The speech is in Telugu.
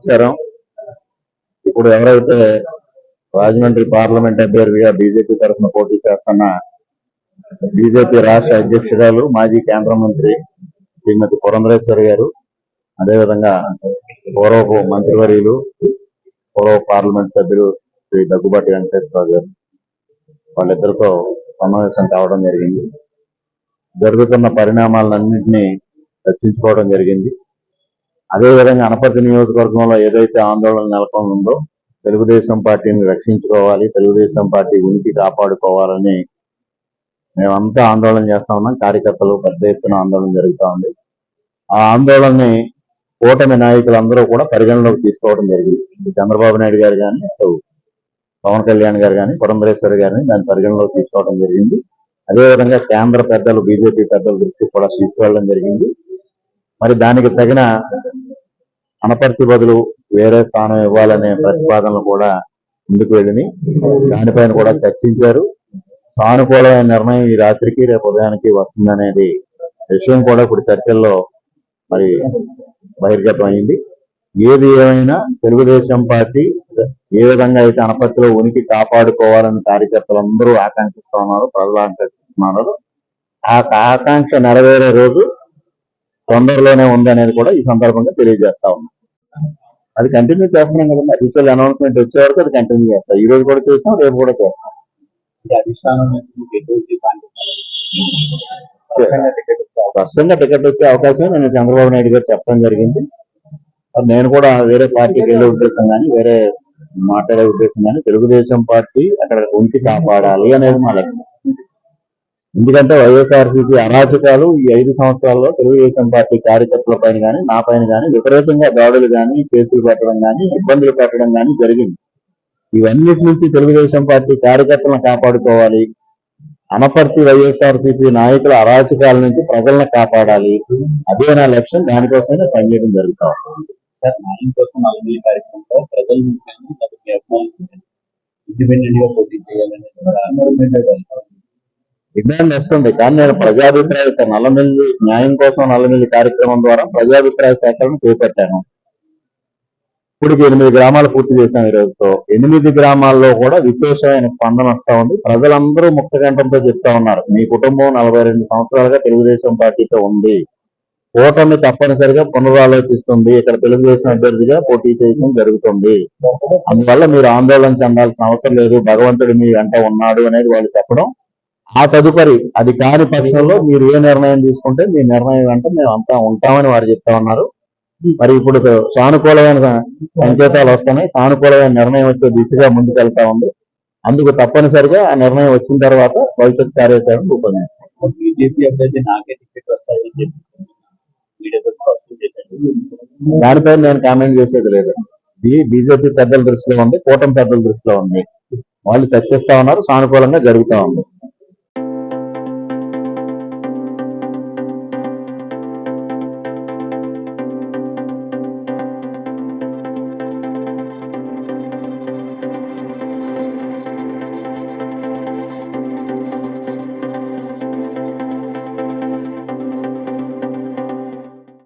నమస్కారం ఇప్పుడు ఎవరైతే రాజమండ్రి పార్లమెంట్ అభ్యర్థిగా బీజేపీ తరఫున పోటీ చేస్తున్న బీజేపీ రాష్ట్ర అధ్యక్షురాలు మాజీ కేంద్ర మంత్రి శ్రీమతి పురంధరేశ్వరి గారు అదేవిధంగా పూర్వపు మంత్రివర్యులు పూర్వ పార్లమెంట్ సభ్యులు శ్రీ దగ్గుబాటి వెంకటేశ్వరరావు గారు వాళ్ళిద్దరితో సమావేశం కావడం జరిగింది. జరుగుతున్న పరిణామాలన్నింటినీ చర్చించుకోవడం జరిగింది. అదేవిధంగా అనపర్తి నియోజకవర్గంలో ఏదైతే ఆందోళన నెలకొని ఉందో తెలుగుదేశం పార్టీని రక్షించుకోవాలి తెలుగుదేశం పార్టీ ఉనికి కాపాడుకోవాలని మేమంతా ఆందోళన చేస్తా ఉన్నాం. కార్యకర్తలు పెద్ద ఎత్తున ఆందోళన జరుగుతూ ఉంది. ఆ ఆందోళనని కూటమి నాయకులందరూ కూడా పరిగణలోకి తీసుకోవడం జరిగింది. చంద్రబాబు నాయుడు గారు కానీ అటు పవన్ కళ్యాణ్ గారు కానీ పురంధరేశ్వరి గారిని దాన్ని పరిగణలోకి తీసుకోవడం జరిగింది. అదేవిధంగా కేంద్ర పెద్దలు బీజేపీ పెద్దల దృష్టికి కూడా తీసుకువెళ్ళడం జరిగింది. మరి దానికి తగిన అనపర్తి బదులు వేరే స్థానం ఇవ్వాలనే ప్రతిపాదనలు కూడా ముందుకు వెళ్ళినాయి. దానిపైన కూడా చర్చించారు. సానుకూలమైన నిర్ణయం ఈ రాత్రికి రేపు ఉదయానికి వస్తుందనేది విషయం కూడా ఇప్పుడు చర్చల్లో మరి బహిర్గతం అయింది. ఏది ఏమైనా తెలుగుదేశం పార్టీ ఏ విధంగా అయితే అనపర్తిలో ఉనికి కాపాడుకోవాలని కార్యకర్తలందరూ అందరూ ఆకాంక్షిస్తున్నారు ప్రజలు ఆకాంక్షిస్తున్నారు ఆ ఆకాంక్ష నెరవేరే రోజు తొందరలోనే ఉంది అనేది కూడా ఈ సందర్భంగా తెలియజేస్తా ఉన్నాం. అది కంటిన్యూ చేస్తున్నాం కదండి. అఫీషియల్ అనౌన్స్మెంట్ వచ్చే వరకు అది కంటిన్యూ చేస్తాం. ఈ రోజు కూడా చేస్తాం రేపు కూడా చేస్తాం. స్పష్టంగా టికెట్ వచ్చే అవకాశం నేను చంద్రబాబు నాయుడు గారు చెప్పడం జరిగింది. నేను కూడా వేరే పార్టీకి వెళ్ళే ఉద్దేశం కానీ వేరే మాట్లాడే ఉద్దేశం కానీ తెలుగుదేశం పార్టీ అక్కడ ఉనికి కాపాడాలి అనేది మా లక్ష్యం. ఎందుకంటే వైఎస్ఆర్సీపీ అరాచకాలు ఈ ఐదు సంవత్సరాల్లో తెలుగుదేశం పార్టీ కార్యకర్తల పైన కానీ నా పైన కానీ విపరీతంగా దాడులు కానీ కేసులు పెట్టడం కానీ ఇబ్బందులు పెట్టడం కానీ జరిగింది. ఇవన్నిటి నుంచి తెలుగుదేశం పార్టీ కార్యకర్తలను కాపాడుకోవాలి. అనపర్తి వైఎస్ఆర్సీపీ నాయకుల అరాచకాల నుంచి ప్రజలను కాపాడాలి. అదే నా లక్ష్యం. దానికోసమే పనిచేయడం జరుగుతా ఉంటుంది సార్ న్యాయం కోసం నలభై కార్యక్రమంలో ప్రజల నుంచి ఇండిపెండెంట్గా పోటీ చేయాలనేది డిమాండ్ వస్తుంది కానీ నేను ప్రజాభిప్రాయ నల్లమిల్లి న్యాయం కోసం నల్లమిల్లి కార్యక్రమం ద్వారా ప్రజాభిప్రాయ సేకరణ చేపట్టాను. ఇప్పటికి ఎనిమిది గ్రామాలు పూర్తి చేశాం ఈ రోజుతో. ఎనిమిది గ్రామాల్లో కూడా విశేషమైన స్పందన వస్తా ఉంది. ప్రజలందరూ ముక్త కంఠంతో చెప్తా ఉన్నారు. మీ కుటుంబం నలభై రెండు సంవత్సరాలుగా తెలుగుదేశం పార్టీతో ఉంది. ఓటమి తప్పనిసరిగా పునరాలోచిస్తుంది. ఇక్కడ తెలుగుదేశం అభ్యర్థిగా పోటీ చేయడం జరుగుతుంది. అందువల్ల మీరు ఆందోళన చెందాల్సిన అవసరం లేదు. భగవంతుడు మీ వెంట ఉన్నాడు అనేది వాళ్ళు చెప్పడం ఆ తదుపరి అది కాని పక్షంలో మీరు ఏ నిర్ణయం తీసుకుంటే మీ నిర్ణయం వెంట మేము అంతా ఉంటామని వారు చెప్తా ఉన్నారు. మరి ఇప్పుడు సానుకూలమైన సంకేతాలు వస్తున్నాయి. సానుకూలమైన నిర్ణయం వచ్చే దిశగా ముందుకెళ్తా ఉంది. అందుకు తప్పనిసరిగా ఆ నిర్ణయం వచ్చిన తర్వాత భవిష్యత్ కార్యాచరణ రూపొందించాం బీజేపీ అభ్యర్థి నాకే టికెట్ వస్తాయని చెప్పి మీడియాతో స్పష్టం చేశారు. దానిపై నేను కామెంట్ చేసేది లేదు. ఇది బీజేపీ పెద్దల దృష్టిలో ఉంది కూటమి పెద్దల దృష్టిలో ఉంది. వాళ్ళు చర్చిస్తా ఉన్నారు సానుకూలంగా జరుగుతా ఉంది.